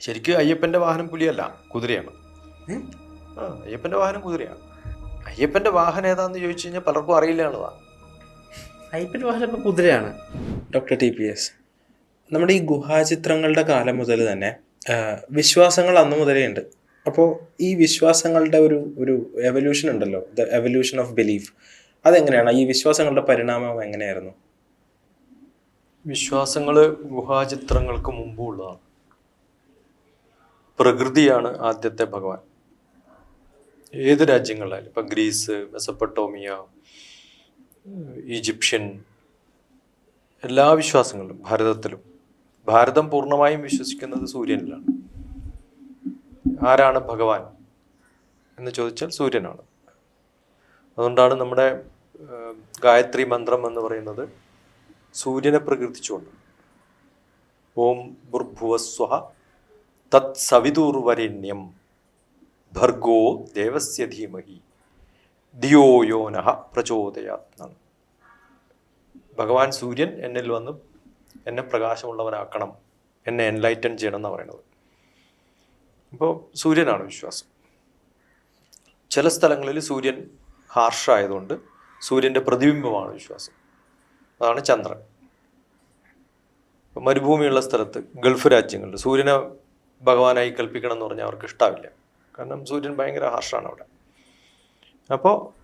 ശരിക്കും അയ്യപ്പന്റെ വാഹനം പുലിയല്ല കുതിരയാണ്. ആ അയ്യപ്പന്റെ വാഹനം കുതിരയാണ്. അയ്യപ്പന്റെ വാഹനം ഏതാന്ന് ചോദിച്ചു കഴിഞ്ഞാൽ പലർക്കും അറിയില്ല എന്നുള്ളതാ. അയ്യപ്പന്റെ വാഹനം ഇപ്പൊ കുതിരയാണ്. ഡോക്ടർ ടി പി എസ് നമ്മുടെ ഈ ഗുഹാചിത്രങ്ങളുടെ കാലം മുതൽ തന്നെ വിശ്വാസങ്ങൾ അന്ന് മുതലേ ഉണ്ട്. അപ്പോൾ ഈ വിശ്വാസങ്ങളുടെ ഒരു ഒരു എവല്യൂഷൻ ഉണ്ടല്ലോ ദ എവല്യൂഷൻ ഓഫ് ബിലീഫ് അതെങ്ങനെയാണ്? ഈ വിശ്വാസങ്ങളുടെ പരിണാമം എങ്ങനെയായിരുന്നു? വിശ്വാസങ്ങൾ ഗുഹാചിത്രങ്ങൾക്ക് മുമ്പുള്ളതാണ്. പ്രകൃതിയാണ് ആദ്യത്തെ ഭഗവാൻ. ഏത് രാജ്യങ്ങളിലായാലും ഇപ്പം ഗ്രീസ് മെസപ്പട്ടോമിയ ഈജിപ്ഷ്യൻ എല്ലാ വിശ്വാസങ്ങളിലും ഭാരതത്തിലും ഭാരതം പൂർണമായും വിശ്വസിക്കുന്നത് സൂര്യനിലാണ്. ആരാണ് ഭഗവാൻ എന്ന് ചോദിച്ചാൽ സൂര്യനാണ്. അതുകൊണ്ടാണ് നമ്മുടെ ഗായത്രി മന്ത്രം എന്ന് പറയുന്നത് സൂര്യനെ പ്രകീർത്തിച്ചുകൊണ്ട്. ഓം ഭുർഭുവസ്വ തത് സവിതുർവരണ്യം ഭർഗോ ദേവസ്യ ധീമഹി ധിയോ യോനഹ പ്രചോദയാത്മ ഭഗവാൻ സൂര്യൻ എന്നിൽ വന്ന് എന്നെ പ്രകാശമുള്ളവനാക്കണം എന്നെ എൻലൈറ്റൻ ചെയ്യണം എന്നാണ് പറയുന്നത്. ഇപ്പോൾ സൂര്യനാണ് വിശ്വാസം. ചില സ്ഥലങ്ങളിൽ സൂര്യൻ ഹാർഷായതുകൊണ്ട് സൂര്യന്റെ പ്രതിബിംബമാണ് വിശ്വാസം. അതാണ് ചന്ദ്രൻ. മരുഭൂമിയുള്ള സ്ഥലത്ത് ഗൾഫ് രാജ്യങ്ങളിൽ സൂര്യനെ ഭഗവാനായി കൽപ്പിക്കണം എന്ന് പറഞ്ഞാൽ അവർക്ക് ഇഷ്ടാവില്ല. കാരണം സൂര്യൻ ഭയങ്കര ഹാർഷാണ് അവിടെ. അപ്പോൾ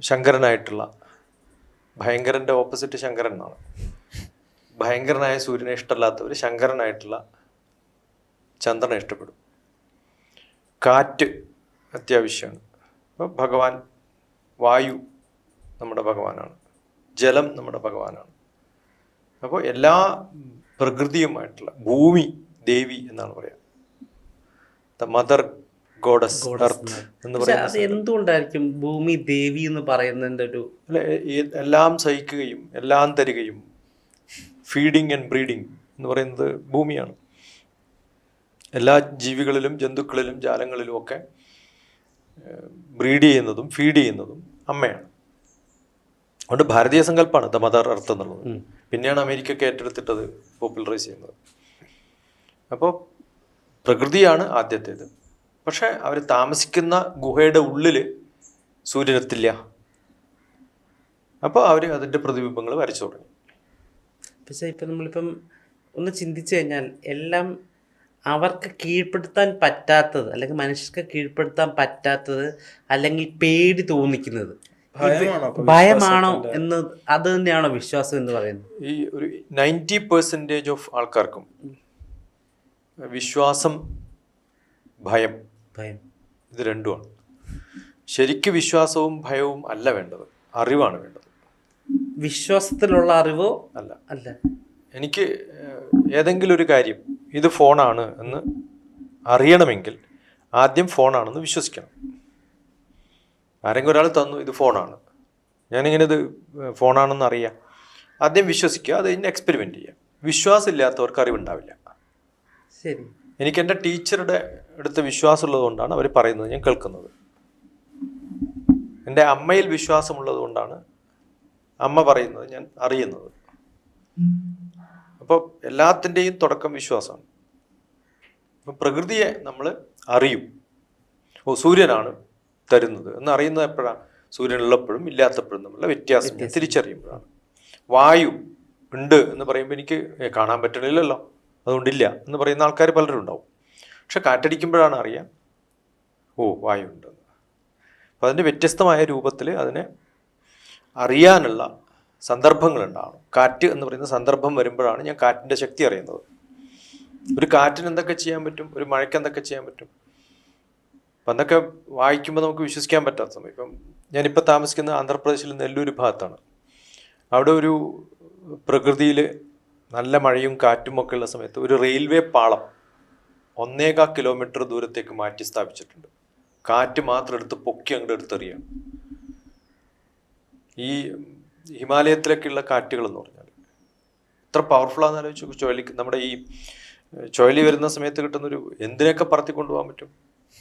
ശങ്കരനായിട്ടുള്ള ഭയങ്കരന്റെ ഓപ്പോസിറ്റ് ശങ്കരൻ എന്നാണ് ഭയങ്കരനായ സൂര്യനെ ഇഷ്ടമല്ലാത്തവർ ശങ്കരനായിട്ടുള്ള ചന്ദ്രനെ ഇഷ്ടപ്പെടും. കാറ്റ് അത്യാവശ്യമാണ്. അപ്പോൾ ഭഗവാൻ വായു നമ്മുടെ ഭഗവാനാണ്. ജലം നമ്മുടെ ഭഗവാനാണ്. അപ്പോൾ എല്ലാ പ്രകൃതിയുമായിട്ടുള്ള ഭൂമി ദേവി എന്നാണ് പറയാ. ദ മദർ ഗോഡസ് എർത്ത് എന്ന്. പറയുന്നത് എന്തുകൊണ്ടായിരിക്കും ഭൂമി ദേവി എന്ന് പറയുന്നതിന്റെ ഒരു എല്ലാം സഹിക്കുകയും എല്ലാം തരികയും ഫീഡിങ് ആൻഡ് ബ്രീഡിങ് എന്ന് പറയുന്നത് ഭൂമിയാണ്. എല്ലാ ജീവികളിലും ജന്തുക്കളിലും ജാലങ്ങളിലും ഒക്കെ ബ്രീഡ് ചെയ്യുന്നതും ഫീഡ് ചെയ്യുന്നതും അമ്മയാണ്. അതുകൊണ്ട് ഭാരതീയ സങ്കല്പമാണ് ദ മദർ എർത്ത് എന്നുള്ളത്. പിന്നെയാണ് അമേരിക്കയ്ക്ക് ഏറ്റെടുത്തിട്ടത് പോപ്പുലറൈസ് ചെയ്യുന്നത്. അപ്പോൾ പ്രകൃതിയാണ് ആദ്യത്തേത്. പക്ഷേ അവർ താമസിക്കുന്ന ഗുഹയുടെ ഉള്ളിൽ സൂര്യനെത്തില്ല. അപ്പോൾ അവർ അതിന്റെ പ്രതിബിംബങ്ങൾ വരച്ചു തുടങ്ങി. പക്ഷേ ഇപ്പം നമ്മളിപ്പം ഒന്ന് ചിന്തിച്ചു കഴിഞ്ഞാൽ എല്ലാം അവർക്ക് കീഴ്പ്പെടുത്താൻ പറ്റാത്തത് അല്ലെങ്കിൽ മനുഷ്യർക്ക് കീഴ്പ്പെടുത്താൻ പറ്റാത്തത് അല്ലെങ്കിൽ പേടി തോന്നിക്കുന്നത് ഭയമാണോ എന്ന് അത് തന്നെയാണോ വിശ്വാസം എന്ന് പറയുന്നത്? ഈ ഒരു നയന്റി പെർസെന്റേജ് ഓഫ് ആൾക്കാർക്കും വിശ്വാസം ഭയം. ഭയം. ഇത് രണ്ടുമാണ്. ശരിക്ക് വിശ്വാസവും ഭയവും അല്ല വേണ്ടത്. അറിവാണ് വേണ്ടത്. വിശ്വാസത്തിലുള്ള അറിവോ? അല്ല. അല്ല. എനിക്ക് ഏതെങ്കിലും ഒരു കാര്യം ഇത് ഫോണാണ് എന്ന് അറിയണമെങ്കിൽ ആദ്യം ഫോണാണെന്ന് വിശ്വസിക്കണം. ആരെങ്കിലും ഒരാൾ തന്നു ഇത് ഫോണാണ്. ഞാനിങ്ങനെ ഇത് ഫോണാണെന്ന് അറിയാം. ആദ്യം വിശ്വസിക്കുക അത് കഴിഞ്ഞ് എക്സ്പെരിമെന്റ് ചെയ്യുക വിശ്വാസമില്ലാത്തവർക്ക് അറിവുണ്ടാവില്ല. ശരി. എനിക്ക് എന്റെ ടീച്ചറുടെ അടുത്ത് വിശ്വാസമുള്ളത് കൊണ്ടാണ് അവർ പറയുന്നത് ഞാൻ കേൾക്കുന്നത്. എന്റെ അമ്മയിൽ വിശ്വാസമുള്ളത് കൊണ്ടാണ് അമ്മ പറയുന്നത് ഞാൻ അറിയുന്നത്. അപ്പോൾ എല്ലാത്തിന്റെയും തുടക്കം വിശ്വാസമാണ്. അപ്പം പ്രകൃതിയെ നമ്മൾ അറിയും. ഓ സൂര്യനാണ് തരുന്നത്. എന്ന് അറിയുന്നത് എപ്പോഴാണ്? സൂര്യൻ ഉള്ളപ്പോഴും ഇല്ലാത്തപ്പോഴും തമ്മിലുള്ള വ്യത്യാസം തിരിച്ചറിയുമ്പോഴാണ്. വായു ഉണ്ട് എന്ന് പറയുമ്പോൾ എനിക്ക് കാണാൻ പറ്റണില്ലല്ലോ. അതുകൊണ്ടില്ല എന്ന് പറയുന്ന ആൾക്കാർ പലരും ഉണ്ടാവും പക്ഷെ കാറ്റടിക്കുമ്പോഴാണ് അറിയാം ഓ വായുണ്ട് അപ്പം അതിന്റെ വ്യത്യസ്തമായ രൂപത്തിൽ അതിനെ അറിയാനുള്ള സന്ദർഭങ്ങൾ സന്ദർഭങ്ങളുണ്ടാവണം. കാറ്റ് എന്ന് പറയുന്ന സന്ദർഭം വരുമ്പോഴാണ് ഞാൻ കാറ്റിന്റെ ശക്തി അറിയുന്നത്. ഒരു കാറ്റിന് എന്തൊക്കെ ചെയ്യാൻ പറ്റും? ഒരു മഴയ്ക്ക് എന്തൊക്കെ ചെയ്യാൻ പറ്റും? അപ്പം അതൊക്കെ വായിക്കുമ്പോൾ നമുക്ക് വിശ്വസിക്കാൻ പറ്റാത്ത സമയം. ഇപ്പം ഞാനിപ്പോൾ താമസിക്കുന്ന ആന്ധ്രാപ്രദേശിൽ നെല്ലൂർ ഭാഗത്താണ്. അവിടെ ഒരു പ്രകൃതിയിൽ നല്ല മഴയും കാറ്റും ഒക്കെ ഉള്ള സമയത്ത് ഒരു റെയിൽവേ പാളം ഒന്നേകാ കിലോമീറ്റർ ദൂരത്തേക്ക് മാറ്റി സ്ഥാപിച്ചിട്ടുണ്ട്. കാറ്റ് മാത്രം എടുത്ത് പൊക്കി അങ്ങോട്ട് എടുത്തെറിയാണ്. ഈ ഹിമാലയത്തിലൊക്കെയുള്ള കാറ്റുകൾ എന്ന് പറഞ്ഞാൽ എത്ര പവർഫുള്ളാന്ന് ആലോചിച്ചു ചുഴലി നമ്മുടെ ഈ ചുഴലി വരുന്ന സമയത്ത് കിട്ടുന്നൊരു എന്തിനൊക്കെ പറത്തി കൊണ്ടുപോകാൻ പറ്റും?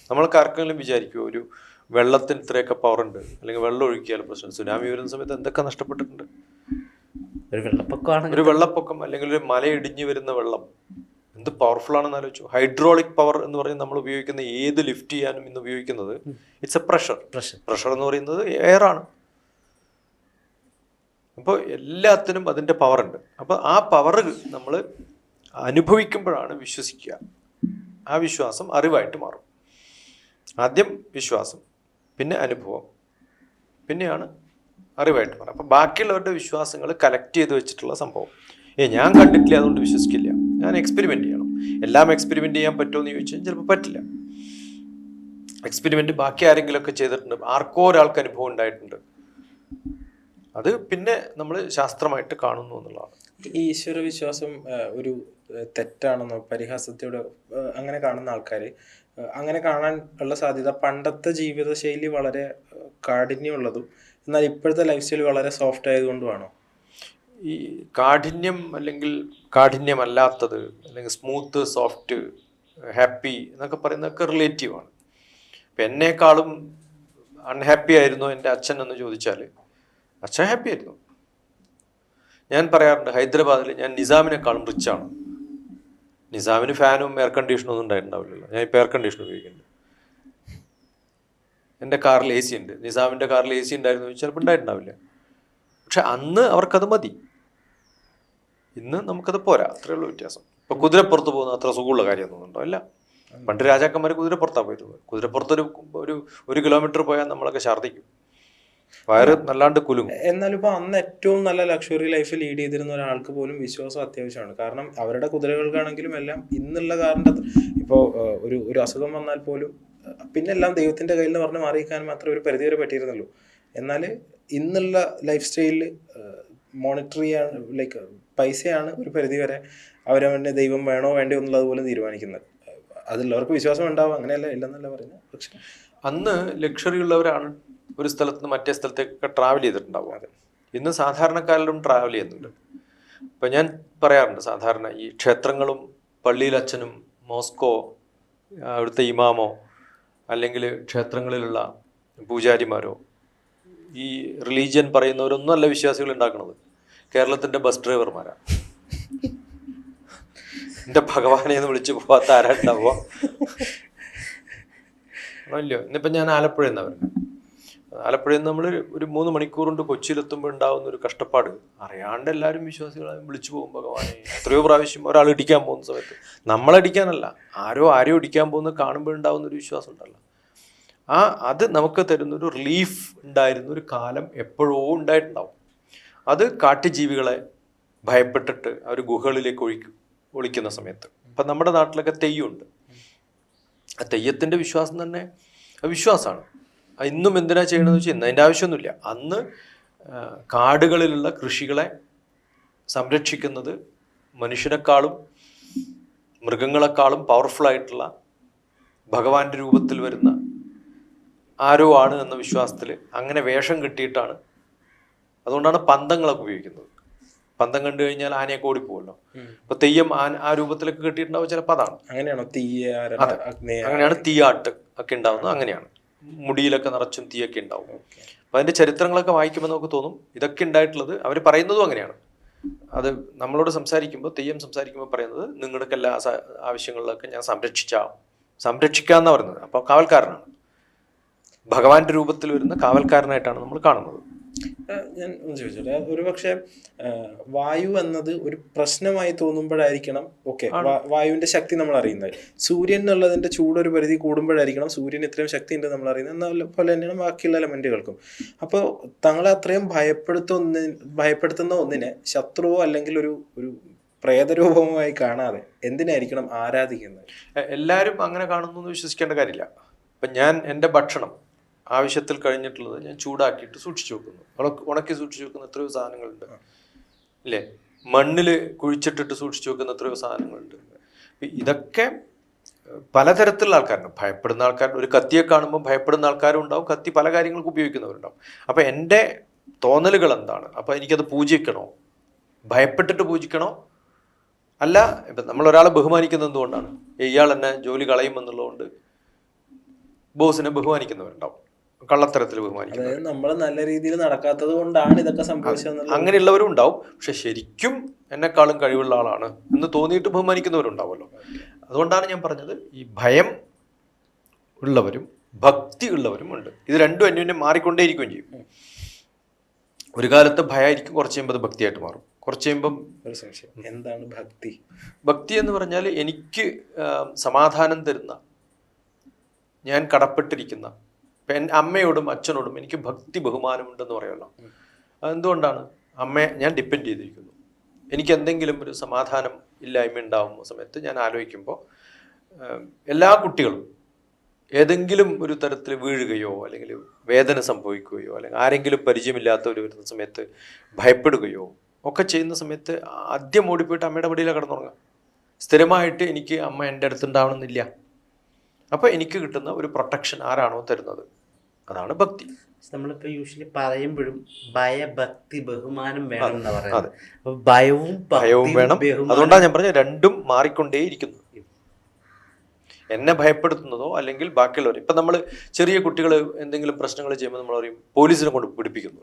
നമ്മൾക്ക് ആർക്കെങ്കിലും വിചാരിക്കുമോ ഒരു വെള്ളത്തിന് ഇത്രയൊക്കെ പവർ ഉണ്ട്. അല്ലെങ്കിൽ വെള്ളം ഒഴുക്കിയാൽ പ്രശ്നം. സുനാമി വരുന്ന സമയത്ത് എന്തൊക്കെ നഷ്ടപ്പെട്ടിട്ടുണ്ട്? ഒരു വെള്ളപ്പൊക്കമാണെങ്കിൽ ഒരു വെള്ളപ്പൊക്കം അല്ലെങ്കിൽ ഒരു മല ഇടിഞ്ഞു വരുന്ന വെള്ളം എന്ത് പവർഫുൾ ആണെന്ന് ആലോചിച്ചു. ഹൈഡ്രോളിക് പവർ എന്ന് പറയുന്നത് നമ്മൾ ഉപയോഗിക്കുന്ന ഏത് ലിഫ്റ്റ് ചെയ്യാനും ഇന്ന് ഉപയോഗിക്കുന്നത് it's a pressure pressure pressure എന്ന് പറയുന്നത് എയർ ആണ്. അപ്പോൾ എല്ലാത്തിനും അതിന്റെ പവർ ഉണ്ട്. അപ്പോൾ ആ പവർ നമ്മൾ അനുഭവിക്കുമ്പോഴാണ് വിശ്വസിക്കുക. ആ വിശ്വാസം അറിവായിട്ട് മാറും. ആദ്യം വിശ്വാസം പിന്നെ അനുഭവം പിന്നെയാണ് അറിവായിട്ട് പറയാം അപ്പോൾ ബാക്കിയുള്ളവരുടെ വിശ്വാസങ്ങൾ കലക്ട് ചെയ്ത് വെച്ചിട്ടുള്ള സംഭവം. ഏ ഞാൻ കണ്ടിട്ടില്ല അതുകൊണ്ട് വിശ്വസിക്കില്ല. ഞാൻ എക്സ്പെരിമെന്റ് ചെയ്യണം. എല്ലാം എക്സ്പെരിമെന്റ് ചെയ്യാൻ പറ്റുമോ എന്ന് ചോദിച്ചാൽ ചിലപ്പോൾ പറ്റില്ല. എക്സ്പെരിമെന്റ് ബാക്കി ആരെങ്കിലുമൊക്കെ ചെയ്തിട്ടുണ്ട്. ആർക്കോ ഒരാൾക്ക് അനുഭവം ഉണ്ടായിട്ടുണ്ട്. അത് പിന്നെ നമ്മൾ ശാസ്ത്രമായിട്ട് കാണുന്നു എന്നുള്ളതാണ്. ഈ ഈശ്വര വിശ്വാസം ഒരു തെറ്റാണെന്നോ പരിഹാസത്തോടെ അങ്ങനെ കാണുന്ന ആൾക്കാർ അങ്ങനെ കാണാൻ ഉള്ള സാധ്യത പണ്ടത്തെ ജീവിതശൈലി വളരെ കാഠിന്യമുള്ളതും എന്നാൽ ഇപ്പോഴത്തെ ലൈഫ് സ്റ്റൈൽ വളരെ സോഫ്റ്റ് ആയതുകൊണ്ടുമാണോ ഈ കാഠിന്യം അല്ലെങ്കിൽ കാഠിന്യമല്ലാത്തത് അല്ലെങ്കിൽ സ്മൂത്ത് സോഫ്റ്റ് ഹാപ്പി എന്നൊക്കെ പറയുന്നതൊക്കെ റിലേറ്റീവ് ആണ്. ഇപ്പം എന്നെക്കാളും അൺഹാപ്പി ആയിരുന്നു എന്റെ അച്ഛൻ എന്ന് ചോദിച്ചാൽ അച്ഛൻ ഹാപ്പി ആയിരുന്നു. ഞാൻ പറയാറുണ്ട് ഹൈദരാബാദിൽ ഞാൻ നിസാമിനെക്കാളും റിച്ചാണ് നിസാമിന് ഫാനും എയർ കണ്ടീഷനും ഒന്നും ഉണ്ടായിട്ടുണ്ടാവില്ലല്ലോ ഞാൻ ഇപ്പോൾ എയർ കണ്ടീഷൻ ഉപയോഗിക്കുന്നുണ്ട്. എന്റെ കാറിൽ എ സി ഉണ്ട്. നിസാമിന്റെ കാറിൽ എ സി ഉണ്ടായിരുന്നു. ചിലപ്പോൾ ഉണ്ടായിട്ടുണ്ടാവില്ല. പക്ഷെ അന്ന് അവർക്കത് മതി. ഇന്ന് നമുക്കത് പോരാ. അത്രേ ഉള്ളൂ വ്യത്യാസം. ഇപ്പൊ കുതിരപ്പുറത്ത് പോകുന്ന അത്ര സുഖമുള്ള കാര്യം തോന്നുന്നുണ്ടോ അല്ല പണ്ട് രാജാക്കന്മാർ കുതിരപ്പുറത്താണ് പോയത്. കുതിരപ്പുറത്ത് ഒരു ഒരു ഒരു കിലോമീറ്റർ പോയാൽ നമ്മളൊക്കെ ഛർദ്ദിക്കും. വയറ് നല്ലാണ്ട് കുലുങ്ങും. എന്നാൽ ഇപ്പൊ അന്ന് ഏറ്റവും നല്ല ലക്ഷറി ലൈഫ് ലീഡ് ചെയ്തിരുന്ന ഒരാൾക്ക് പോലും വിശ്വാസം അത്യാവശ്യമാണ്. കാരണം അവരുടെ കുതിരകൾക്കാണെങ്കിലും എല്ലാം ഇന്നുള്ള കാറിന്റെ ഇപ്പോൾ ഒരു ഒരു അസുഖം വന്നാൽ പോലും ആ, പിന്നെ എല്ലാം ദൈവത്തിന്റെ കയ്യിൽ നിന്ന് പറഞ്ഞ് മാറിയിരിക്കാൻ മാത്രമേ ഒരു പരിധിവരെ പറ്റിയിരുന്നുള്ളൂ. എന്നാൽ ഇന്നുള്ള ലൈഫ് സ്റ്റൈലിൽ മോണിറ്റർ ചെയ്യാൻ ലൈക്ക് പൈസയാണ് ഒരു പരിധിവരെ അവരവന്റെ ദൈവം വേണോ വേണ്ടോ എന്നുള്ളത് പോലും തീരുമാനിക്കുന്നത്. അതിലുള്ളവർക്ക് വിശ്വാസം ഉണ്ടാവും അങ്ങനെയല്ല ഇല്ലെന്നല്ല പറയുന്നത്. പക്ഷെ അന്ന് ലക്ഷറി ഉള്ളവരാണ് ഒരു സ്ഥലത്ത് നിന്ന് മറ്റേ സ്ഥലത്തേക്കൊക്കെ ട്രാവൽ ചെയ്തിട്ടുണ്ടാവും അതെ. ഇന്ന് സാധാരണക്കാരിലും ട്രാവൽ ചെയ്യുന്നുണ്ട്. ഇപ്പം ഞാൻ പറയാറുണ്ട് സാധാരണ ഈ ക്ഷേത്രങ്ങളും പള്ളിയിലച്ഛനും മോസ്കോ അവിടുത്തെ ഇമാമോ അല്ലെങ്കിൽ ക്ഷേത്രങ്ങളിലുള്ള പൂജാരിമാരോ ഈ റിലീജിയൻ പറയുന്നവരൊന്നും അല്ല വിശ്വാസികൾ ഉണ്ടാക്കുന്നത് കേരളത്തിന്റെ ബസ് ഡ്രൈവർമാരാണ് എന്റെ ഭഗവാനെ എന്ന് വിളിച്ചു പോകാത്ത ആരാണ്ടാവോ അല്ലയോ? ഇന്നിപ്പം ഞാൻ ആലപ്പുഴ വരുന്നത് ആലപ്പുഴയിൽ നമ്മൾ ഒരു മൂന്ന് മണിക്കൂർ കൊണ്ട് കൊച്ചിയിലെത്തുമ്പോൾ ഉണ്ടാകുന്ന ഒരു കഷ്ടപ്പാട്. അറിയാണ്ട് എല്ലാവരും വിശ്വാസികളെ വിളിച്ചു പോകും ഭഗവാനെ എത്രയോ പ്രാവശ്യം ഒരാൾ ഇടിക്കാൻ പോകുന്ന സമയത്ത്. നമ്മളടിക്കാനല്ല ആരോ ആരോ ഇടിക്കാൻ പോകുന്ന കാണുമ്പോൾ ഉണ്ടാകുന്ന ഒരു വിശ്വാസം ഉണ്ടല്ലോ. ആ അത് നമുക്ക് തരുന്നൊരു റിലീഫ് ഉണ്ടായിരുന്ന ഒരു കാലം എപ്പോഴോ ഉണ്ടായിട്ടുണ്ടാവും. അത് കാട്ടുജീവികളെ ഭയപ്പെട്ടിട്ട് അവർ ഗുഹകളിലേക്ക് ഒഴിക്കും ഒളിക്കുന്ന സമയത്ത്. അപ്പം നമ്മുടെ നാട്ടിലൊക്കെ തെയ്യമുണ്ട് ആ തെയ്യത്തിന്റെ വിശ്വാസം തന്നെ വിശ്വാസമാണ്. ഇന്നും എന്തിനാ ചെയ്യണമെന്ന് വെച്ചാൽ ഇന്ന് അതിന്റെ ആവശ്യമൊന്നുമില്ല. അന്ന് കാടുകളിലുള്ള കൃഷികളെ സംരക്ഷിക്കുന്നത് മനുഷ്യരെക്കാളും മൃഗങ്ങളെക്കാളും പവർഫുൾ ആയിട്ടുള്ള ഭഗവാന്റെ രൂപത്തിൽ വരുന്ന ആരോ ആണ് എന്ന വിശ്വാസത്തിൽ അങ്ങനെ വേഷം കിട്ടിയിട്ടാണ്. അതുകൊണ്ടാണ് പന്തങ്ങളൊക്കെ ഉപയോഗിക്കുന്നത്. പന്തം കണ്ടു കഴിഞ്ഞാൽ ആനയൊക്കെ ഓടിപ്പോവല്ലോ അപ്പൊ തെയ്യം ആന ആ രൂപത്തിലൊക്കെ കിട്ടിയിട്ടുണ്ടാവും ചിലപ്പോൾ അതാണ്. അങ്ങനെയാണോ? തീയ അങ്ങനെയാണ് തീയാട്ട് ഒക്കെ ഉണ്ടാവുന്നത്. അങ്ങനെയാണ്. മുടിയിലൊക്കെ നിറച്ചും തീയൊക്കെ ഉണ്ടാവും. അപ്പൊ അതിന്റെ ചരിത്രങ്ങളൊക്കെ വായിക്കുമ്പോൾ നമുക്ക് തോന്നും ഇതൊക്കെ ഉണ്ടായിട്ടുള്ളത് അവർ പറയുന്നതും അങ്ങനെയാണ്. അത് നമ്മളോട് സംസാരിക്കുമ്പോൾ തെയ്യം സംസാരിക്കുമ്പോൾ പറയുന്നത് നിങ്ങളുടെ എല്ലാ ആവശ്യങ്ങളിലൊക്കെ ഞാൻ സംരക്ഷിച്ചാ സംരക്ഷിക്കാന്നാ പറയുന്നത്. അപ്പോൾ കാവൽക്കാരനാണ്. ഭഗവാന്റെ രൂപത്തിൽ വരുന്ന കാവൽക്കാരനായിട്ടാണ് നമ്മൾ കാണുന്നത്. ഞാൻ ഒന്ന് ചോദിച്ചോട്ടെ. ഒരു പക്ഷേ വായു എന്നത് ഒരു പ്രശ്നമായി തോന്നുമ്പോഴായിരിക്കണം ഓക്കെ വായുവിന്റെ ശക്തി നമ്മൾ അറിയുന്നത്. സൂര്യൻ എന്നുള്ളതിന്റെ ചൂട് ഒരു പരിധി കൂടുമ്പോഴായിരിക്കണം സൂര്യൻ ഇത്രയും ശക്തി ഉണ്ട് നമ്മൾ അറിയുന്നത്. എന്നാൽ പോലെ തന്നെയാണ് ബാക്കിയുള്ള എലമെന്റുകൾക്കും അപ്പോൾ തങ്ങളെ അത്രയും ഭയപ്പെടുത്തുന്ന ഭയപ്പെടുത്തുന്ന ഒന്നിനെ ശത്രുവോ അല്ലെങ്കിൽ ഒരു ഒരു പ്രേതരൂപമായി കാണാതെ എന്തിനായിരിക്കണം ആരാധിക്കുന്നത്? എല്ലാവരും അങ്ങനെ കാണുന്നു എന്ന് വിശ്വസിക്കേണ്ട കാര്യമില്ല. ഇപ്പം ഞാൻ എന്റെ ഭക്ഷണം ആവശ്യത്തിൽ കഴിഞ്ഞിട്ടുള്ളത് ഞാൻ ചൂടാക്കിയിട്ട് സൂക്ഷിച്ചു വെക്കുന്നു. ഉണക്ക് സൂക്ഷിച്ചു വെക്കുന്ന എത്രയോ സാധനങ്ങളുണ്ട്. ഇല്ലേ? മണ്ണിൽ കുഴിച്ചിട്ടിട്ട് സൂക്ഷിച്ചു വെക്കുന്ന എത്രയോ സാധനങ്ങളുണ്ട്. ഇതൊക്കെ പലതരത്തിലുള്ള ആൾക്കാരുണ്ട്. ഭയപ്പെടുന്ന ആൾക്കാർ ഒരു കത്തിയെ കാണുമ്പോൾ ഭയപ്പെടുന്ന ആൾക്കാരും ഉണ്ടാവും. കത്തി പല കാര്യങ്ങൾക്ക് ഉപയോഗിക്കുന്നവരുണ്ടാവും. അപ്പം എന്റെ തോന്നലുകൾ എന്താണ്? അപ്പം എനിക്കത് പൂജിക്കണോ? ഭയപ്പെട്ടിട്ട് പൂജിക്കണോ? അല്ല ഇപ്പം നമ്മൾ ഒരാളെ ബഹുമാനിക്കുന്നത് എന്തുകൊണ്ടാണ്? ഇയാൾ എന്നെ ജോലി കളയുമെന്നുള്ളതുകൊണ്ട് ബോസിനെ ബഹുമാനിക്കുന്നവരുണ്ടാവും. കള്ളത്തരത്തിൽ ബഹുമാനിക്കുന്നത്. അതായത് നമ്മൾ നല്ല രീതിയിൽ നടക്കാത്തത് കൊണ്ടാണ് ഇതൊക്കെ സംഭവിച്ചത് അങ്ങനെയുള്ളവരും ഉണ്ടാവും. പക്ഷെ ശരിക്കും എന്നെക്കാളും കഴിവുള്ള ആളാണ് എന്ന് തോന്നിയിട്ട് ബഹുമാനിക്കുന്നവരുണ്ടാവുമല്ലോ. അതുകൊണ്ടാണ് ഞാൻ പറഞ്ഞത് ഈ ഭയം ഉള്ളവരും ഭക്തി ഉള്ളവരും ഉണ്ട്. ഇത് രണ്ടും അന്യോന്യം മാറിക്കൊണ്ടേയിരിക്കുകയും ചെയ്യും. ഒരു കാലത്ത് ഭയമായിരിക്കും കുറച്ച് കഴിയുമ്പോൾ അത് ഭക്തിയായിട്ട് മാറും. കുറച്ച് കഴിയുമ്പം ഒരു സംശയം. എന്താണ് ഭക്തി? ഭക്തി എന്ന് പറഞ്ഞാൽ എനിക്ക് സമാധാനം തരുന്ന ഞാൻ കടപ്പെട്ടിരിക്കുന്ന ഇപ്പം എന്റെ അമ്മയോടും അച്ഛനോടും എനിക്ക് ഭക്തി ബഹുമാനമുണ്ടെന്ന് പറയുമല്ലോ അതെന്തുകൊണ്ടാണ് അമ്മയെ ഞാൻ ഡിപ്പെൻഡ് ചെയ്തിരിക്കുന്നു. എനിക്ക് എന്തെങ്കിലും ഒരു സമാധാനം ഇല്ലായ്മ ഉണ്ടാകുന്ന സമയത്ത് ഞാൻ ആലോചിക്കുമ്പോൾ എല്ലാ കുട്ടികളും ഏതെങ്കിലും ഒരു തരത്തിൽ വീഴുകയോ അല്ലെങ്കിൽ വേദന സംഭവിക്കുകയോ അല്ലെങ്കിൽ ആരെങ്കിലും പരിചയമില്ലാത്തവർ വരുന്ന സമയത്ത് ഭയപ്പെടുകയോ ഒക്കെ ചെയ്യുന്ന സമയത്ത് ആദ്യം ഓടിപ്പോയിട്ട് അമ്മയുടെ പടിയിലാണ് കിടന്നുറങ്ങുക. സ്ഥിരമായിട്ട് എനിക്ക് അമ്മ എന്റെ അടുത്തുണ്ടാവണമെന്നില്ല അപ്പോൾ എനിക്ക് കിട്ടുന്ന ഒരു പ്രൊട്ടക്ഷൻ ആരാണോ തരുന്നത്? അതാണ് ഭക്തി. നമ്മളിപ്പോ യൂഷ്വലി പറയുമ്പോഴും ഭയഭക്തി ബഹുമാനം വേണം എന്ന് പറയുന്നത്. അപ്പോൾ ഭയവും ഭയവും വേണം. അതുകൊണ്ടാണ് ഞാൻ പറഞ്ഞത് രണ്ടും മാറിക്കൊണ്ടേയിരിക്കുന്നു. എന്നെ ഭയപ്പെടുത്തുന്നതോ അല്ലെങ്കിൽ ബാക്കിയുള്ളവർ ഇപ്പം നമ്മൾ ചെറിയ കുട്ടികൾ എന്തെങ്കിലും പ്രശ്നങ്ങൾ ചെയ്യുമ്പോൾ നമ്മൾ പറയും പോലീസിനെ കൊണ്ട് പിടിപ്പിക്കുന്നു.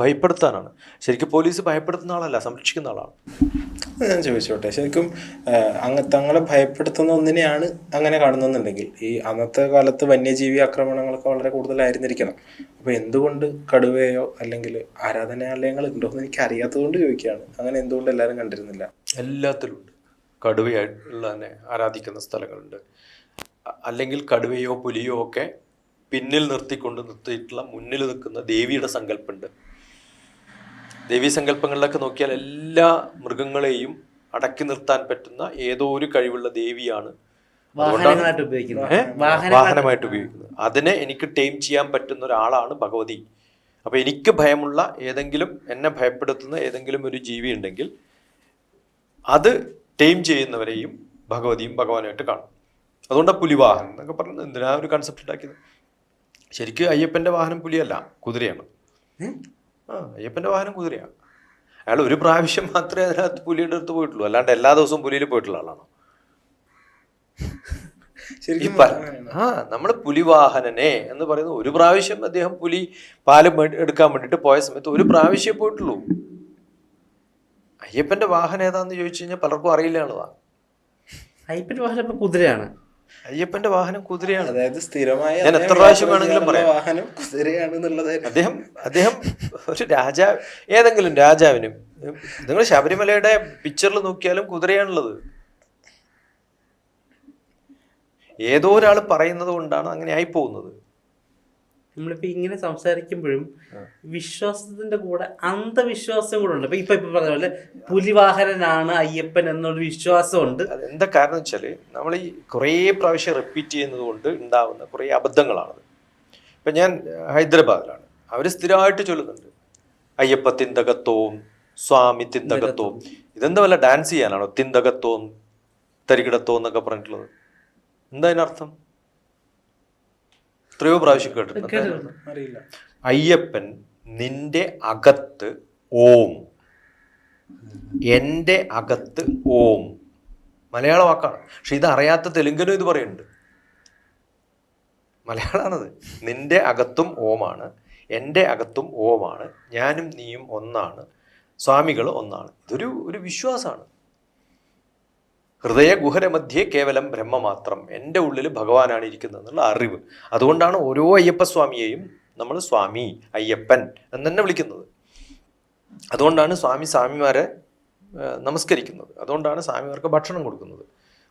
ഭയപ്പെടുത്താനാണ്. ശരിക്കും പോലീസ് ഭയപ്പെടുത്തുന്ന ആളല്ല സംരക്ഷിക്കുന്ന ആളാണ്. ഞാൻ ചോദിച്ചോട്ടെ. ശരിക്കും അങ്ങ് തങ്ങളെ ഭയപ്പെടുത്തുന്ന ഒന്നിനെയാണ് അങ്ങനെ കാണുന്നെന്നുണ്ടെങ്കിൽ ഈ അന്നത്തെ കാലത്ത് വന്യജീവി ആക്രമണങ്ങളൊക്കെ വളരെ കൂടുതലായിരുന്നിരിക്കണം. അപ്പൊ എന്തുകൊണ്ട് കടുവയോ അല്ലെങ്കിൽ ആരാധനാലയങ്ങൾ ഉണ്ടോ എന്ന് എനിക്ക് അറിയാത്തത് കൊണ്ട് ചോദിക്കുകയാണ്. അങ്ങനെ എന്തുകൊണ്ട് എല്ലാവരും കണ്ടിരുന്നില്ല? എല്ലാത്തിലും ഉണ്ട്. കടുവയായിട്ടുള്ള തന്നെ ആരാധിക്കുന്ന സ്ഥലങ്ങളുണ്ട്. അല്ലെങ്കിൽ കടുവയോ പുലിയോ ഒക്കെ പിന്നിൽ നിർത്തിക്കൊണ്ട് നിർത്തിയിട്ടുള്ള മുന്നിൽ നിൽക്കുന്ന ദേവിയുടെ സങ്കല്പമുണ്ട്. ദേവീ സങ്കല്പങ്ങളിലൊക്കെ നോക്കിയാൽ എല്ലാ മൃഗങ്ങളെയും അടക്കി നിർത്താൻ പറ്റുന്ന ഏതോ ഒരു കഴിവുള്ള ദേവിയാണ്. വാഹനമായിട്ട് ഉപയോഗിക്കുന്നത്. അതിനെ എനിക്ക് ടൈം ചെയ്യാൻ പറ്റുന്ന ഒരാളാണ് ഭഗവതി. അപ്പൊ എനിക്ക് ഭയമുള്ള ഏതെങ്കിലും എന്നെ ഭയപ്പെടുത്തുന്ന ഏതെങ്കിലും ഒരു ജീവി ഉണ്ടെങ്കിൽ അത് ടൈം ചെയ്യുന്നവരെയും ഭഗവതിയും ഭഗവാനായിട്ട് കാണും. അതുകൊണ്ടാണ് പുലിവാഹനം എന്നൊക്കെ പറയുന്നത് എന്തിനാ ഒരു കൺസെപ്റ്റ് ഉണ്ടാക്കിയത്? ശരിക്കും അയ്യപ്പന്റെ വാഹനം പുലിയല്ല കുതിരയാണ്? ആ അയ്യപ്പന്റെ വാഹനം കുതിരയാണ് അയാൾ ഒരു പ്രാവശ്യം മാത്രമേ അതിനകത്ത് പുലിയുടെ അടുത്ത് പോയിട്ടുള്ളൂ. അല്ലാണ്ട് എല്ലാ ദിവസവും പുലിയിൽ പോയിട്ടുള്ള ആളാണോ? ശരിക്കും ആ നമ്മൾ പുലിവാഹനനെ എന്ന് പറയുന്നത് ഒരു പ്രാവശ്യം അദ്ദേഹം പുലി പാൽ എടുക്കാൻ വേണ്ടിയിട്ട് പോയ സമയത്ത് ഒരു പ്രാവശ്യം പോയിട്ടുള്ളൂ. അയ്യപ്പന്റെ വാഹനം ഏതാന്ന് ചോദിച്ചു കഴിഞ്ഞാൽ പലർക്കും അറിയില്ല എന്നുള്ളതാ. അയ്യപ്പന്റെ വാഹനം ഇപ്പൊ കുതിരയാണ്. അയ്യപ്പന്റെ വാഹനം കുതിരയാണ്. അതായത് സ്ഥിരമായ ഞാൻ എത്ര പ്രാവശ്യം വേണമെങ്കിലും പറയാം. വാഹനം കുതിരയാണ് എന്നുള്ളതായിരുന്നു അദ്ദേഹം അദ്ദേഹം ഒരു രാജാവ് ഏതെങ്കിലും രാജാവിനും നിങ്ങൾ ശബരിമലയുടെ പിക്ചറിൽ നോക്കിയാലും കുതിരയാണുള്ളത്. ഏതോ ഒരാൾ പറയുന്നത് കൊണ്ടാണ് അങ്ങനെ ആയി പോകുന്നത് നമ്മളിപ്പോ ഇങ്ങനെ സംസാരിക്കുമ്പോഴും വിശ്വാസത്തിന്റെ കൂടെ അന്ധവിശ്വാസം കൂടെ ഉണ്ട്. ഇപ്പൊ ഇപ്പൊ പറഞ്ഞ പോലെ പുലിവാഹനനാണ് അയ്യപ്പൻ എന്നൊരു വിശ്വാസമുണ്ട്. എന്താ കാരണം വെച്ചാൽ നമ്മൾ ഈ കുറേ പ്രാവശ്യം റിപ്പീറ്റ് ചെയ്യുന്നത് കൊണ്ട് ഉണ്ടാവുന്ന കുറേ അബദ്ധങ്ങളാണത്. ഇപ്പൊ ഞാൻ ഹൈദരാബാദിലാണ്. അവർ സ്ഥിരമായിട്ട് ചൊല്ലുന്നുണ്ട്. അയ്യപ്പ തിന്തകത്തോം സ്വാമി തിന്തകത്തോം ഇതെന്താ വല്ല ഡാൻസ് ചെയ്യാനാണോ? തിന്തകത്തോം തരികിടത്വം എന്നൊക്കെ പറഞ്ഞിട്ടുള്ളത്. എന്താ അതിനർത്ഥം എത്രയോ പ്രാവശ്യം കേട്ടിട്ടുണ്ട്. അയ്യപ്പൻ നിന്റെ അകത്ത് ഓം. എന്റെ അകത്ത് ഓം. മലയാള വാക്കാണ്. പക്ഷെ ഇത് അറിയാത്ത തെലുങ്കനും ഇത് പറയുന്നുണ്ട്. മലയാളമാണത് നിന്റെ അകത്തും ഓമാണ്. എന്റെ അകത്തും ഓമാണ് ഞാനും നീയും ഒന്നാണ് സ്വാമികൾ ഒന്നാണ്. ഇതൊരു ഒരു വിശ്വാസമാണ്. ഹൃദയ ഗുഹര മധ്യേ കേവലം ബ്രഹ്മ മാത്രം എന്റെ ഉള്ളിൽ ഭഗവാനാണ് ഇരിക്കുന്നത് എന്നുള്ള അറിവ്. അതുകൊണ്ടാണ് ഓരോ അയ്യപ്പസ്വാമിയെയും നമ്മൾ സ്വാമി അയ്യപ്പൻ എന്ന് തന്നെ വിളിക്കുന്നത്. അതുകൊണ്ടാണ് സ്വാമി സ്വാമിമാരെ നമസ്കരിക്കുന്നത്. അതുകൊണ്ടാണ് സ്വാമിമാർക്ക് ഭക്ഷണം കൊടുക്കുന്നത്.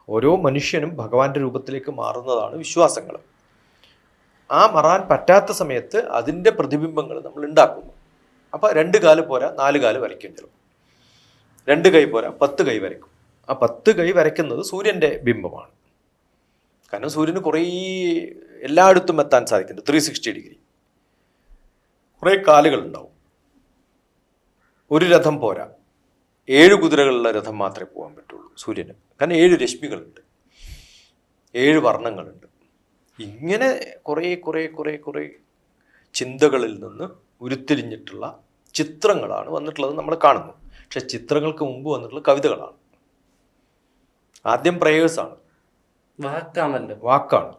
ഓരോ മനുഷ്യനും ഭഗവാന്റെ രൂപത്തിലേക്ക് മാറുന്നതാണ് വിശ്വാസങ്ങൾ ആ മറാൻ പറ്റാത്ത സമയത്ത് അതിന്റെ പ്രതിബിംബങ്ങൾ നമ്മൾ ഉണ്ടാക്കുന്നു. അപ്പോൾ രണ്ട് കാൽ പോരാ നാല് കാൽ വരയ്ക്കും ചിലപ്പോൾ രണ്ട് കൈ പോരാ പത്ത് കൈ വരയ്ക്കും. ആ പത്ത് കൈ വരയ്ക്കുന്നത് സൂര്യന്റെ ബിംബമാണ്. കാരണം സൂര്യന് കുറേ എല്ലായിടത്തും എത്താൻ സാധിക്കുന്നുണ്ട്. Three sixty degree. കുറേ കാലുകൾ ഉണ്ടാവും ഒരു രഥം പോരാ. ഏഴ് കുതിരകളുള്ള രഥം മാത്രമേ പോകാൻ പറ്റുള്ളൂ സൂര്യന്. കാരണം ഏഴ് രശ്മികളുണ്ട്. ഏഴ് വർണങ്ങളുണ്ട്. ഇങ്ങനെ കുറേ കുറേ കുറേ കുറേ ചിന്തകളിൽ നിന്ന് ഉരുത്തിരിഞ്ഞിട്ടുള്ള ചിത്രങ്ങളാണ് വന്നിട്ടുള്ളത് നമ്മൾ കാണുന്നു. പക്ഷെ ചിത്രങ്ങൾക്ക് മുമ്പ് വന്നിട്ടുള്ള കവിതകളാണ്. ആദ്യം പ്രേയേഴ്സാണ്. വാക്കാണല്ലോ വാക്കാണ്.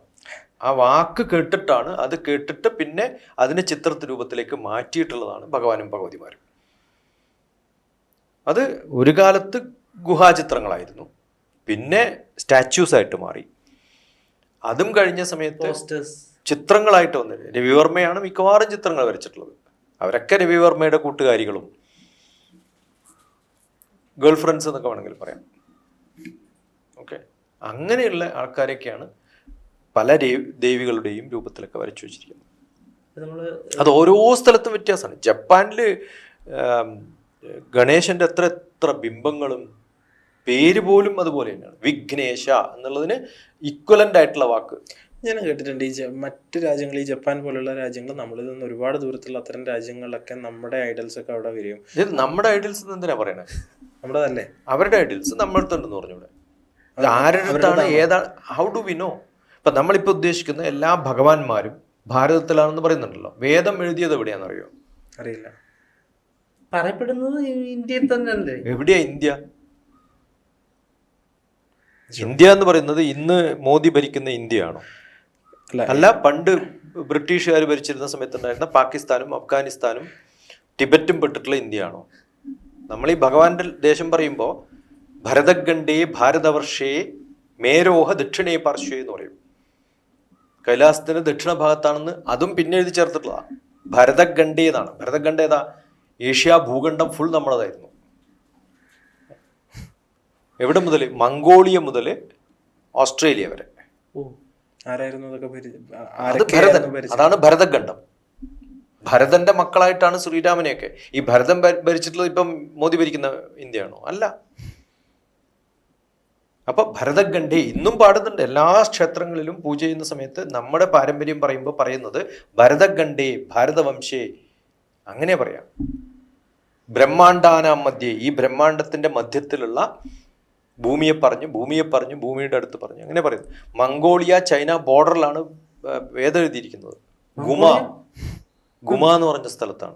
ആ വാക്ക് കേട്ടിട്ടാണ് അത് കേട്ടിട്ട് പിന്നെ അതിനെ ചിത്രത്തിന് രൂപത്തിലേക്ക് മാറ്റിയിട്ടുള്ളതാണ് ഭഗവാനും ഭഗവതിമാരും. അത് ഒരു കാലത്ത് ഗുഹാചിത്രങ്ങളായിരുന്നു. പിന്നെ സ്റ്റാച്യൂസ് ആയിട്ട് മാറി. അതും കഴിഞ്ഞ സമയത്ത് ചിത്രങ്ങളായിട്ട് വന്നത്. രവിവർമ്മയാണ് മിക്കവാറും ചിത്രങ്ങൾ വരച്ചിട്ടുള്ളത്. അവരൊക്കെ രവിവർമ്മയുടെ കൂട്ടുകാരികളും ഗേൾ ഫ്രണ്ട്സ് എന്നൊക്കെ വേണമെങ്കിൽ പറയാം. ഓക്കെ. അങ്ങനെയുള്ള ആൾക്കാരൊക്കെയാണ് പല ദേവികളുടെയും രൂപത്തിലൊക്കെ വരച്ചു വെച്ചിരിക്കുന്നത്. അത് ഓരോ സ്ഥലത്തും വ്യത്യാസമാണ്. ജപ്പാനിൽ ഗണേശന്റെ എത്ര എത്ര ബിംബങ്ങളും പേര് പോലും അതുപോലെ തന്നെയാണ്. വിഘ്നേശ എന്നുള്ളതിന് ഇക്വലന്റ് ആയിട്ടുള്ള വാക്ക്. ഞാൻ കേട്ടിട്ടുണ്ട് ഈ മറ്റു രാജ്യങ്ങൾ ഈ ജപ്പാൻ പോലുള്ള രാജ്യങ്ങൾ നമ്മളിൽ നിന്ന് ഒരുപാട് ദൂരത്തുള്ള അത്തരം രാജ്യങ്ങളിലൊക്കെ നമ്മുടെ ഐഡൽസ് ഒക്കെ അവിടെ വരും. ഇത് നമ്മുടെ ഐഡൽസ് എന്തിനാ പറയണേ? നമ്മുടെ തന്നെ അവരുടെ ഐഡൽസ് നമ്മുടെ അടുത്തുണ്ടെന്ന് പറഞ്ഞു ഇവിടെ ആരുടെ അടുത്താണ് ഏതാണ് ഹൗ ഡു വി നോ ഇപ്പൊ നമ്മളിപ്പോ ഉദ്ദേശിക്കുന്ന എല്ലാ ഭഗവാന്മാരും ഭാരതത്തിലാണെന്ന് പറയുന്നുണ്ടല്ലോ. വേദം എഴുതിയത് എവിടെയാണെന്ന് അറിയോ അറിയില്ല. പറയപ്പെടുന്നത് ഇന്ത്യയിൽ തന്നെ അല്ലേ എവിടെയാ ഇന്ത്യ? ഇന്ത്യ എന്ന് പറയുന്നത് ഇന്ന് മോദി ഭരിക്കുന്ന ഇന്ത്യയാണോ? അല്ല. പണ്ട് ബ്രിട്ടീഷുകാർ ഭരിച്ചിരുന്ന സമയത്തുണ്ടായിരുന്ന പാകിസ്ഥാനും അഫ്ഗാനിസ്ഥാനും ടിബറ്റും പെട്ടിട്ടുള്ള ഇന്ത്യയാണോ? നമ്മൾ ഈ ഭഗവാന്റെ ദേശം പറയുമ്പോൾ ഭരതഖണ്ഡേ ഭാരതവർഷേ മേരോഹ ദക്ഷിണേ പാർശ്വേ എന്ന് പറയും. കൈലാസത്തിന് ദക്ഷിണ ഭാഗത്താണെന്ന് അതും പിന്നെ എഴുതി ചേർത്തിട്ടുള്ളതാണ് ഭരതഖണ്ഡേ എന്നാണ്. ഭരതഖണ്ഡ ഏതാ? ഏഷ്യ ഭൂഖണ്ഡം ഫുൾ നമ്മളതായിരുന്നു. എവിടെ മുതൽ? മംഗോളിയ മുതൽ ഓസ്ട്രേലിയ വരെ. അത് ഭരതൻ. അതാണ് ഭരതഖണ്ഡം. ഭരതന്റെ മക്കളായിട്ടാണ് ശ്രീരാമനെയൊക്കെ. ഈ ഭരതം ഭരിച്ചിട്ടുള്ളത് ഇപ്പം മോദി ഭരിക്കുന്ന ഇന്ത്യയാണോ? അല്ല. അപ്പൊ ഭരതഖണ്ഡി ഇന്നും പാടുന്നുണ്ട്. എല്ലാ ക്ഷേത്രങ്ങളിലും പൂജ ചെയ്യുന്ന സമയത്ത് നമ്മുടെ പാരമ്പര്യം പറയുമ്പോൾ പറയുന്നത് ഭരതഖണ്ഡേ ഭാരതവംശേ അങ്ങനെ പറയാം. ബ്രഹ്മാണ്ടാനാം മധ്യേ ഈ ബ്രഹ്മാണ്ടത്തിന്റെ മധ്യത്തിലുള്ള ഭൂമിയെ പറഞ്ഞു ഭൂമിയെ പറഞ്ഞു ഭൂമിയുടെ അടുത്ത് പറഞ്ഞു. അങ്ങനെ പറയുന്നു. മംഗോളിയ ചൈന ബോർഡറിലാണ് വേദം എഴുതിയിരിക്കുന്നത്. ഗുമ. ഗുമ എന്ന് പറഞ്ഞ സ്ഥലത്താണ്.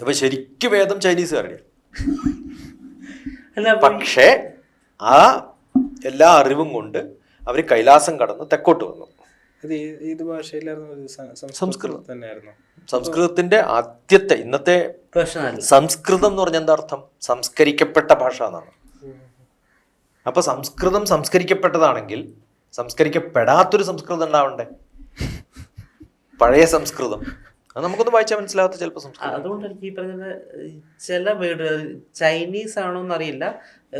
അപ്പൊ ശരിക്കും വേദം ചൈനീസുകാരുടെ പക്ഷേ ആ എല്ലാ അറിവും കൊണ്ട് അവർ കൈലാസം കടന്ന് തെക്കോട്ട് വന്നു. ഏത് ഭാഷയിലായിരുന്നു സംസ്കൃതം. തന്നെയായിരുന്നു. സംസ്കൃതത്തിന്റെ ആദ്യത്തെ ഇന്നത്തെ സംസ്കൃതം എന്ന് പറഞ്ഞ എന്താർത്ഥം സംസ്കരിക്കപ്പെട്ട ഭാഷ എന്നാണ്. അപ്പൊ സംസ്കൃതം സംസ്കരിക്കപ്പെട്ടതാണെങ്കിൽ സംസ്കരിക്കപ്പെടാത്തൊരു സംസ്കൃതം ഉണ്ടാവണ്ടേ പഴയ സംസ്കൃതം. അത് നമുക്കൊന്നും വായിച്ചാൽ മനസ്സിലാവാത്ത ചിലപ്പോൾ സംസ്കൃതം. അതുകൊണ്ട് എനിക്ക് ഈ പറഞ്ഞത് ചില വേർഡുകൾ ചൈനീസ് ആണോ എന്നറിയില്ല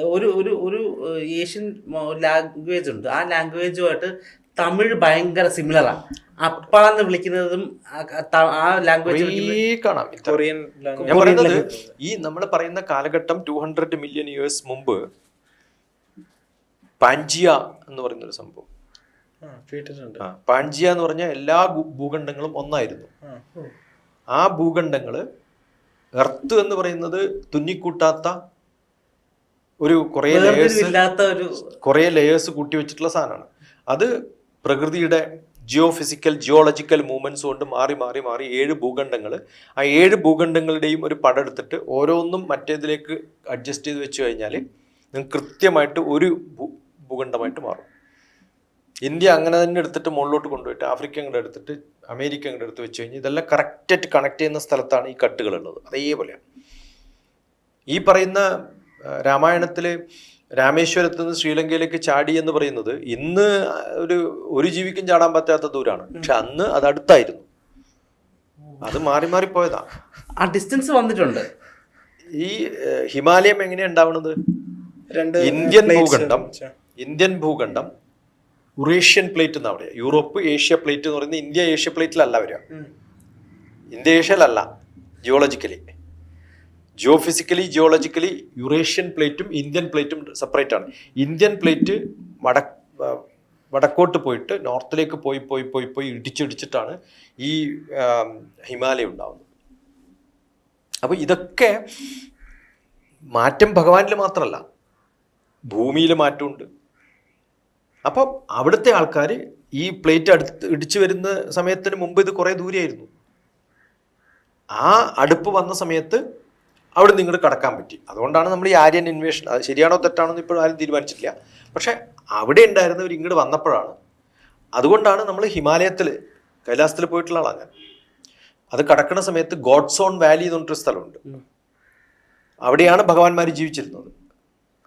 ഒരു ഒരു ഒരു ഏഷ്യൻ ലാംഗ്വേജ് ഉണ്ട്. ആ ലാംഗ്വേജുമായിട്ട് തമിഴ് ഭയങ്കര സിമിലറാണ് അപ്പാന്ന് വിളിക്കുന്നതും ആ- വിളിക്കുന്നതും ആ ലാംഗ്വേജ് കാണാം. കൊറിയൻ ഞാൻ പറയുന്നത് ഈ നമ്മൾ പറയുന്ന കാലഘട്ടം ടു ഹൺഡ്രഡ് മില്യൺ ഇയേഴ്സ് മുമ്പ് പാഞ്ചിയ എന്ന് പറയുന്ന ഒരു സംഭവം പാഞ്ചിയ എന്ന് പറഞ്ഞ എല്ലാ ഭൂഖണ്ഡങ്ങളും ഒന്നായിരുന്നു. ആ. ഭൂഖണ്ഡങ്ങൾ എർത്ത് എന്ന് പറയുന്നത് തുന്നിക്കൂട്ടാത്ത ഒരു കുറേ ലേയേഴ്സ് ഇല്ലാത്ത ഒരു കുറേ ലേയേഴ്സ് കൂട്ടി വെച്ചിട്ടുള്ള സാധനമാണ്. അത് പ്രകൃതിയുടെ ജിയോ ഫിസിക്കൽ ജിയോളജിക്കൽ മൂവ്മെന്റ്സ് കൊണ്ട് മാറി മാറി മാറി ഏഴ് ഭൂഖണ്ഡങ്ങൾ ആ ഏഴ് ഭൂഖണ്ഡങ്ങളുടെയും ഒരു പടം എടുത്തിട്ട് ഓരോന്നും മറ്റേതിലേക്ക് അഡ്ജസ്റ്റ് ചെയ്ത് വെച്ച് കഴിഞ്ഞാൽ നിങ്ങൾക്ക് കൃത്യമായിട്ട് ഒരു ഭൂഖണ്ഡമായിട്ട് മാറും. ഇന്ത്യ അങ്ങനെ തന്നെ എടുത്തിട്ട് മുകളിലോട്ട് കൊണ്ടുപോയിട്ട് ആഫ്രിക്ക അങ്ങോട്ട് എടുത്തിട്ട് അമേരിക്ക അങ്ങോട്ട് എടുത്ത് വെച്ച് കഴിഞ്ഞാൽ ഇതെല്ലാം കറക്റ്റായിട്ട് കണക്ട് ചെയ്യുന്ന സ്ഥലത്താണ് ഈ കട്ടുകളുള്ളത് അതേപോലെയാണ്. ഈ പറയുന്ന രാമായണത്തിൽ രാമായണത്തിൽ രാമേശ്വരത്ത് നിന്ന് ശ്രീലങ്കയിലേക്ക് ചാടി എന്ന് പറയുന്നത് ഇന്ന് ഒരു ഒരു ജീവിക്കും ചാടാൻ പറ്റാത്ത ദൂരാണ്. പക്ഷെ അന്ന് അത് അടുത്തായിരുന്നു. അത് മാറി മാറി പോയതാ. ആ ഡിസ്റ്റൻസ് വന്നിട്ടുണ്ട്. ഈ ഹിമാലയം എങ്ങനെയാ ഉണ്ടാവുന്നത് രണ്ട് ഇന്ത്യൻ ഭൂഖണ്ഡം. ഇന്ത്യൻ ഭൂഖണ്ഡം ഉറേഷ്യൻ പ്ലേറ്റ് എന്നാ പറയുക. യൂറോപ്പ് ഏഷ്യ പ്ലേറ്റ് എന്ന് പറയുന്നത് ഇന്ത്യ ഏഷ്യ പ്ലേറ്റിലല്ല വരിക. ഇന്ത്യ ഏഷ്യയിലല്ല geologically geophysically geologically Eurasian പ്ലേറ്റും ഇന്ത്യൻ പ്ലേറ്റും സെപ്പറേറ്റ് ആണ്. ഇന്ത്യൻ പ്ലേറ്റ് വട വടക്കോട്ട് പോയിട്ട് നോർത്തിലേക്ക് പോയി പോയി പോയി പോയി ഇടിച്ചിടിച്ചിട്ടാണ് ഈ ഹിമാലയം ഉണ്ടാവുന്നത്. അപ്പോൾ ഇതൊക്കെ മാറ്റം ഭഗവാനിൽ മാത്രമല്ല ഭൂമിയിൽ മാറ്റമുണ്ട്. അപ്പം അവിടുത്തെ ആൾക്കാർ ഈ പ്ലേറ്റ് അടുത്ത് ഇടിച്ചു വരുന്ന സമയത്തിന് മുമ്പ് ഇത് കുറേ ദൂരെയായിരുന്നു. ആ അടുപ്പ് വന്ന സമയത്ത് അവിടെ നിങ്ങൾ കടക്കാൻ പറ്റി. അതുകൊണ്ടാണ് നമ്മൾ ഈ ആര്യൻ ഇൻവേഷൻ അത് ശരിയാണോ തെറ്റാണോ എന്ന് ഇപ്പോഴും ആരും തീരുമാനിച്ചിട്ടില്ല. പക്ഷേ അവിടെ ഉണ്ടായിരുന്നവർ ഇങ്ങോട്ട് വന്നപ്പോഴാണ്. അതുകൊണ്ടാണ് നമ്മൾ ഹിമാലയത്തിൽ കൈലാസത്തിൽ പോയിട്ടുള്ള ആളാണ് ഞാൻ. അത് കടക്കുന്ന സമയത്ത് ഗോഡ്സ് ഓൺ വാലി എന്ന് പറഞ്ഞിട്ടൊരു സ്ഥലമുണ്ട്. അവിടെയാണ് ഭഗവാന്മാർ ജീവിച്ചിരുന്നത്.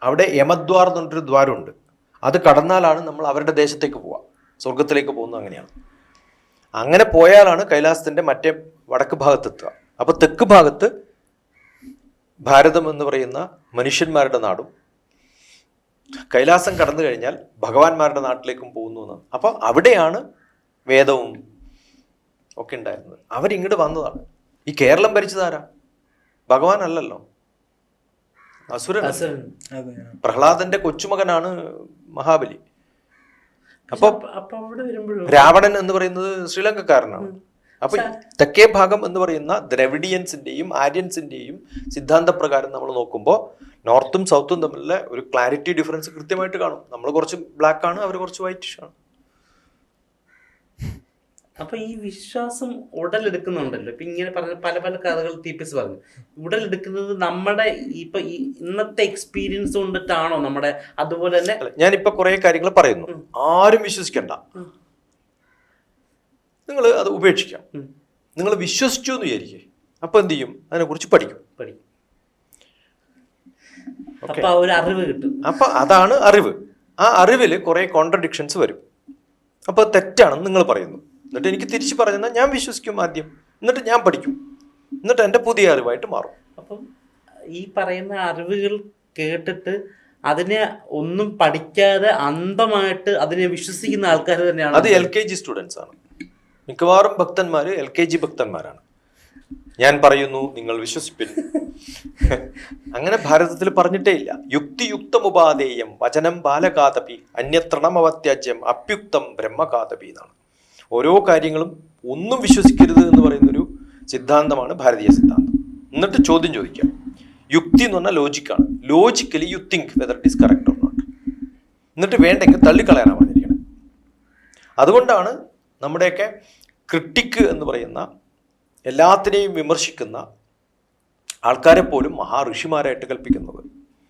അവിടെ യമദ്വാർ എന്ന് പറഞ്ഞിട്ടൊരു ദ്വാരമുണ്ട്. അത് കടന്നാലാണ് നമ്മൾ അവരുടെ ദേശത്തേക്ക് പോവുക. സ്വർഗത്തിലേക്ക് പോകുന്നത് അങ്ങനെയാണ്. അങ്ങനെ പോയാലാണ് കൈലാസത്തിന്റെ മറ്റേ വടക്ക് ഭാഗത്തെത്തുക. അപ്പോൾ തെക്ക് ഭാഗത്ത് ഭാരതം എന്ന് പറയുന്ന മനുഷ്യന്മാരുടെ നാടും കൈലാസം കടന്നു കഴിഞ്ഞാൽ ഭഗവാന്മാരുടെ നാട്ടിലേക്കും പോകുന്നു എന്നാണ്. അപ്പോൾ അവിടെയാണ് വേദവും ഒക്കെ ഉണ്ടായിരുന്നത്. അവരിങ്ങോട്ട് വന്നതാണ്. ഈ കേരളം ഭരിച്ചതാരാ ഭഗവാൻ അല്ലല്ലോ. അസുരൻ. പ്രഹ്ലാദന്റെ കൊച്ചുമകനാണ് മഹാബലി. അപ്പൊ രാവണൻ എന്ന് പറയുന്നത് ശ്രീലങ്കക്കാരനാണ്. അപ്പൊ തെക്കേ ഭാഗം എന്ന് പറയുന്ന ദ്രവിഡിയൻസിന്റെയും ആര്യൻസിന്റെയും സിദ്ധാന്ത പ്രകാരം നമ്മൾ നോക്കുമ്പോൾ നോർത്തും സൗത്തും തമ്മിലുള്ള ഒരു ക്ലാരിറ്റി ഡിഫറൻസ് കൃത്യമായിട്ട് കാണും. നമ്മൾ കുറച്ച് ബ്ലാക്ക് ആണ് അവർ കുറച്ച് വൈറ്റിഷ് ആണ്. അപ്പൊ ഈ വിശ്വാസം ഉടലെടുക്കുന്നുണ്ടല്ലോ. ഇപ്പൊ ഇങ്ങനെ പറഞ്ഞ പല പല കഥകൾ തീപ്പിസ് പറഞ്ഞു. ഉടലെടുക്കുന്നത് നമ്മുടെ ഇപ്പൊ ഇന്നത്തെ എക്സ്പീരിയൻസ് കൊണ്ടിട്ടാണോ നമ്മുടെ അതുപോലെ തന്നെ ഞാൻ ഞാനിപ്പോ കുറെ കാര്യങ്ങൾ പറയുന്നു. ആരും വിശ്വസിക്കണ്ട. നിങ്ങൾ അത് ഉപേക്ഷിക്കാം. നിങ്ങൾ വിശ്വസിച്ചു എന്ന് വിചാരിക്കേ. അപ്പൊ എന്ത് ചെയ്യും? അതിനെക്കുറിച്ച് പഠിക്കും. പഠിക്കും. അപ്പൊ ഒരു അറിവ് കിട്ടും. അപ്പൊ അതാണ് അറിവ്. ആ അറിവിൽ കുറെ കോൺട്രഡിക്ഷൻസ് വരും. അപ്പൊ തെറ്റാണെന്ന് നിങ്ങൾ പറയുന്നു. എന്നിട്ട് എനിക്ക് തിരിച്ചു പറഞ്ഞാൽ ഞാൻ വിശ്വസിക്കും ആദ്യം. എന്നിട്ട് ഞാൻ പഠിക്കും. എന്നിട്ട് എന്റെ പുതിയ അറിവായിട്ട് മാറും. അപ്പം ഈ പറയുന്ന അറിവുകൾ കേട്ടിട്ട് അതിനെ ഒന്നും പഠിക്കാതെ അന്ധമായിട്ട് അതിനെ വിശ്വസിക്കുന്ന ആൾക്കാർ തന്നെയാണ് അത് എൽ കെ ജി സ്റ്റുഡൻസ് ആണ്. മിക്കവാറും ഭക്തന്മാർ എൽ കെ ജി ഭക്തന്മാരാണ്. ഞാൻ പറയുന്നു നിങ്ങൾ വിശ്വസിപ്പിൻ അങ്ങനെ ഭാരതത്തിൽ പറഞ്ഞിട്ടേ ഇല്ല. യുക്തിയുക്തമുപാധേയം വചനം ബാലകാതപി അന്യത്രണമവത്യാജ്യം അപ്യുക്തം ബ്രഹ്മകാതപി എന്നാണ്. ഓരോ കാര്യങ്ങളും ഒന്നും വിശ്വസിക്കരുത് എന്ന് പറയുന്നൊരു സിദ്ധാന്തമാണ് ഭാരതീയ സിദ്ധാന്തം. എന്നിട്ട് ചോദ്യം ചോദിക്കാം. യുക്തി എന്ന് പറഞ്ഞാൽ ലോജിക്കാണ് logically you think whether it is correct or not എന്നിട്ട് വേണ്ടെങ്കിൽ തള്ളിക്കളയാനാണ് പറഞ്ഞിരിക്കുന്നത് അതുകൊണ്ടാണ് നമ്മുടെയൊക്കെ ക്രിട്ടിക്ക് എന്ന് പറയുന്ന എല്ലാത്തിനെയും വിമർശിക്കുന്ന ആൾക്കാരെ പോലും മഹാ ഋഷിമാരായിട്ട് കൽപ്പിക്കുന്നത്